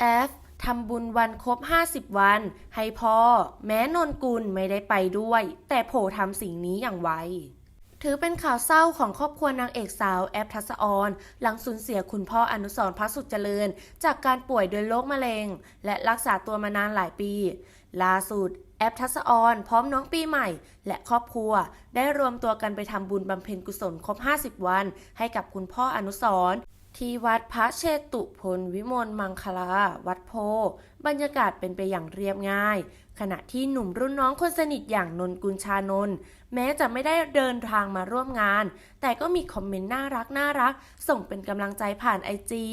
แอฟทำบุญวันครบ 50 วัน ให้พ่อ แม้นนกุลไม่ได้ไปด้วย แต่โผทำสิ่งนี้อย่างไวถือเป็นข่าวเศร้าของครอบครัวนางเอกสาวแอฟทัศออน หลังสูญเสียคุณพ่ออนุสรพระสุขเจริญ จากการป่วยด้วยโรคมะเร็ง และรักษาตัวมานานหลายปี ล่าสุด แอฟทัศออนพร้อมน้องปีใหม่ และครอบครัว ได้รวมตัวกันไปทำบุญบำเพ็ญกุศลครบ 50 วัน ให้กับคุณพ่ออนุสร ที่วัดพระเชตุพนวิมลมังคลา วัดโพ บรรยากาศเป็นไปอย่างเรียบง่าย ขณะที่หนุ่มรุ่นน้องคนสนิทอย่างนนกุลชานนท์แม้จะไม่ได้เดินทางมาร่วมงาน แต่ก็มีคอมเมนต์น่ารักน่ารัก ส่งเป็นกำลังใจผ่านไอจี